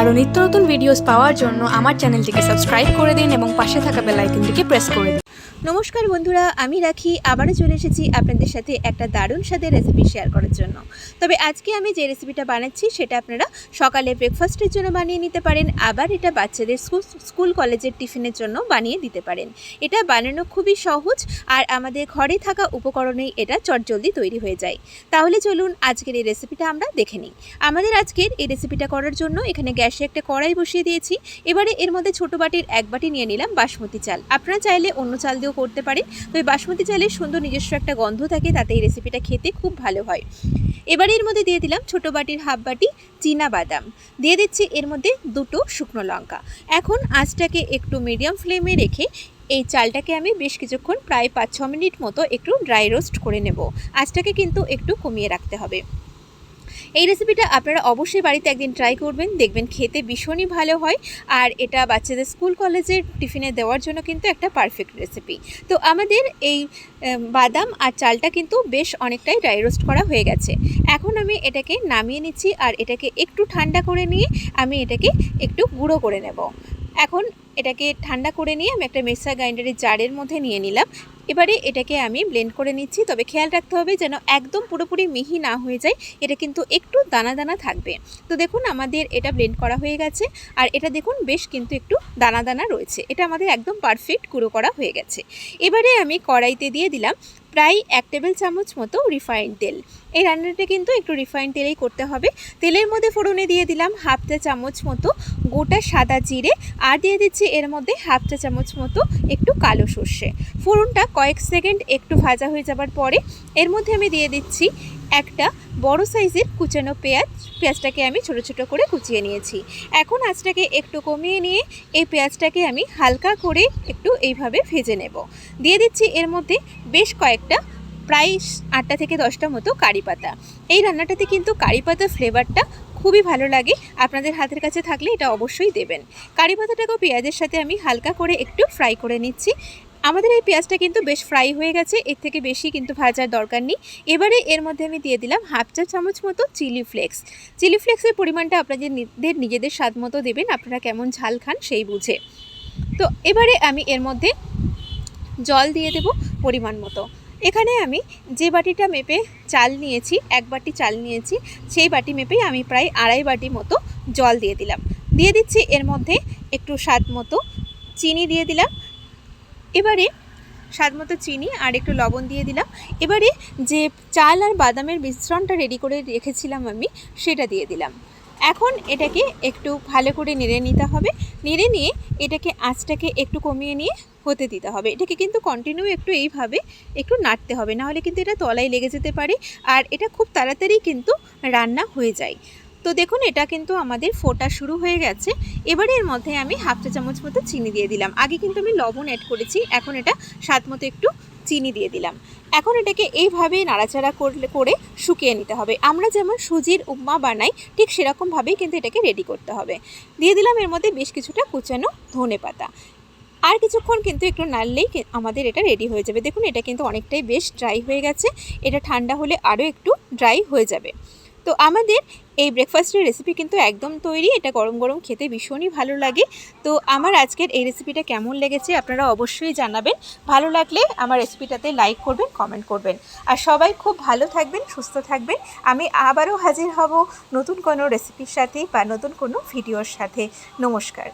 আরও নিত্য নতুন ভিডিওস পাওয়ার জন্য আমার চ্যানেলটিকে সাবস্ক্রাইব করে দিন এবং পাশে থাকা বেল আইকনটিকে প্রেস করে দিন। নমস্কার বন্ধুরা, আমি রাখি। আবারও চলে এসেছি আপনাদের সাথে একটা দারুণ স্বাদের রেসিপি শেয়ার করার জন্য। তবে আজকে আমি যে রেসিপিটা বানাচ্ছি, সেটা আপনারা সকালে ব্রেকফাস্টের জন্য বানিয়ে নিতে পারেন, আবার এটা বাচ্চাদের স্কুল স্কুল কলেজের টিফিনের জন্য বানিয়ে দিতে পারেন। এটা বানানো খুবই সহজ, আর আমাদের ঘরে থাকা উপকরণেই এটা চটজলদি তৈরি হয়ে যায়। তাহলে চলুন আজকের এই রেসিপিটা আমরা দেখে নিই। আমাদের আজকের এই রেসিপিটা করার জন্য এখানে গ্যাসে একটা কড়াই বসিয়ে দিয়েছি। এবারে এর মধ্যে ছোট বাটির এক বাটি নিয়ে নিলাম বাসমতি চাল। আপনারা চাইলে অন্য চাল দিয়েও করতে পারেন তবে বাসমতি চালের সুন্দর নিজস্ব একটা গন্ধ থাকে, তাতে এই রেসিপিটা খেতে খুব ভালো হয়। এবারে এর মধ্যে দিয়ে দিলাম ছোট বাটির হাফ বাটি চীনা বাদাম। দিয়ে দিচ্ছি এর মধ্যে দুটো শুকনো লঙ্কা। এখন আঁচটাকে একটু মিডিয়াম ফ্লেমে রেখে এই চালটাকে আমি বেশ কিছুক্ষণ, প্রায় পাঁচ ছ মিনিট মতো একটু ড্রাই রোস্ট করে নেব। আঁচটাকে কিন্তু একটু কমিয়ে রাখতে হবে। এই রেসিপিটা আপনারা অবশ্যই বাড়িতে একদিন ট্রাই করবেন, দেখবেন খেতে ভীষণই ভালো হয়। আর এটা বাচ্চাদের স্কুল কলেজের টিফিনে দেওয়ার জন্য কিন্তু একটা পারফেক্ট রেসিপি তো আমাদের এই বাদাম আর চালটা কিন্তু বেশ অনেকটাই ড্রাই রোস্ট করা হয়ে গেছে। এখন আমি এটাকে নামিয়ে নিচ্ছি আর এটাকে একটু ঠান্ডা করে নিয়ে আমি এটাকে একটু গুঁড়ো করে নেব। এখন এটাকে ঠান্ডা করে নিয়ে আমি একটা মিক্সার গ্রাইন্ডারের জারের মধ্যে নিয়ে নিলাম। এবারে এটাকে আমি ব্লেন্ড করে নিচ্ছি। তবে খেয়াল রাখতে হবে যেন একদম পুরোপুরি মিহি না হয়ে যায়। এটা কিন্তু একটু দানা দানা থাকবে। তো দেখুন, আমাদের এটা ব্লেন্ড করা হয়ে গেছে। আর এটা দেখুন, বেশ কিন্তু একটু দানা দানা রয়েছে। এটা আমাদের একদম পারফেক্ট গুঁড়ো করা হয়ে গেছে। এবারে আমি কড়াইতে দিয়ে দিলাম প্রায় এক টেবিল চামচ মতো রিফাইন্ড তেল। এই রান্নাটা কিন্তু একটু রিফাইন্ড তেলেই করতে হবে। তেলের মধ্যে ফোড়নে দিয়ে দিলাম হাফ চা চামচ মতো গোটা সাদা জিরে আর দিয়ে দিচ্ছি এর মধ্যে হাফ চা চামচ মতো একটু কালো সর্ষে। ফোড়নটা কয়েক সেকেন্ড একটু ভাজা হয়ে যাবার পরে এর মধ্যে আমি দিয়ে দিচ্ছি একটা বড় সাইজের কুচানো পেঁয়াজ। পেঁয়াজটাকে আমি ছোট ছোট করে কুচিয়ে নিয়েছি। এখন আঁচটাকে একটু কমিয়ে নিয়ে এই পেঁয়াজটাকে আমি হালকা করে একটু এইভাবে ভেজে নেব। দিয়ে দিচ্ছি এর মধ্যে বেশ কয়েকটা, প্রায় আটটা থেকে দশটা মতো কারি পাতা। এই রান্নাটাতে কিন্তু কারি পাতার ফ্লেভারটা খুবই ভালো লাগে। আপনাদের হাতের কাছে থাকলে এটা অবশ্যই দেবেন। কারি পাতাটাকেও পেঁয়াজের সাথে আমি হালকা করে একটু ফ্রাই করে নিচ্ছি। আমাদের এই পেঁয়াজটা কিন্তু বেশ ফ্রাই হয়ে গেছে, এর থেকে বেশি কিন্তু ভাজার দরকার নেই। এবারে এর মধ্যে আমি দিয়ে দিলাম হাফ চা চামচ মতো চিলি ফ্লেক্স চিলি ফ্লেক্সের পরিমাণটা আপনাদের নিজেদের নিজেদের স্বাদ মতো দেবেন, আপনারা কেমন ঝাল খান সেই বুঝে। তো এবারে আমি এর মধ্যে জল দিয়ে দেব। পরিমাণ মতো। এখানে আমি যে বাটিটা মেপে চাল নিয়েছি, এক বাটি চাল নিয়েছি, সেই বাটি মেপেই আমি প্রায় আড়াই বাটি মতো জল দিয়ে দিলাম। দিয়ে দিচ্ছি এর মধ্যে একটু স্বাদ মতো চিনি দিয়ে দিলাম। এবারে স্বাদ মতো চিনি আর একটু লবণ দিয়ে দিলাম। এবারে যে চাল আর বাদামের মিশ্রণটা রেডি করে রেখেছিলাম আমি, সেটা দিয়ে দিলাম। এখন এটাকে একটু ভালো করে নেড়ে নিতে হবে। নেড়ে নিয়ে এটাকে আঁচটাকে একটু কমিয়ে নিয়ে হতে দিতে হবে। এটাকে কিন্তু কন্টিনিউ একটু এইভাবে একটু নাড়তে হবে। নাহলে কিন্তু এটা তলায় লেগে যেতে পারে আর এটা খুব তাড়াতাড়ি কিন্তু রান্না হয়ে যায়। তো দেখুন, এটা কিন্তু আমাদের ফোটা শুরু হয়ে গেছে। এবারে এর মধ্যে আমি হাফ চা চামচ মতো চিনি দিয়ে দিলাম। আগে কিন্তু আমি লবণ অ্যাড করেছি। এখন এটা স্বাদ মতো একটু চিনি দিয়ে দিলাম। এখন এটাকে এইভাবে নাড়াচাড়া করলে, করে শুকিয়ে নিতে হবে। আমরা যেমন সুজির উপমা বানাই, ঠিক সেরকমভাবেই কিন্তু এটাকে রেডি করতে হবে। দিয়ে দিলাম এর মধ্যে বেশ কিছুটা কুচানো ধনে পাতা। আর কিছুক্ষণ কিন্তু একটু নাড়লেই আমাদের এটা রেডি হয়ে যাবে। দেখুন, এটা কিন্তু অনেকটাই বেশ ড্রাই হয়ে গেছে। এটা ঠান্ডা হলে আরও একটু ড্রাই হয়ে যাবে। তো আমাদের এই ব্রেকফাস্টের রেসিপি কিন্তু একদম তৈরি, এটা গরম গরম খেতে ভীষণই ভালো লাগে। তো আমার আজকের এই রেসিপিটা কেমন লেগেছে আপনারা অবশ্যই জানাবেন। ভালো লাগলে আমার রেসিপিটাতে লাইক করবেন কমেন্ট করবেন। আর সবাই খুব ভালো থাকবেন, সুস্থ থাকবেন। আমি আবারও হাজির হব নতুন কোনো রেসিপির সাথে বা নতুন কোনো ভিডিওর সাথে। নমস্কার।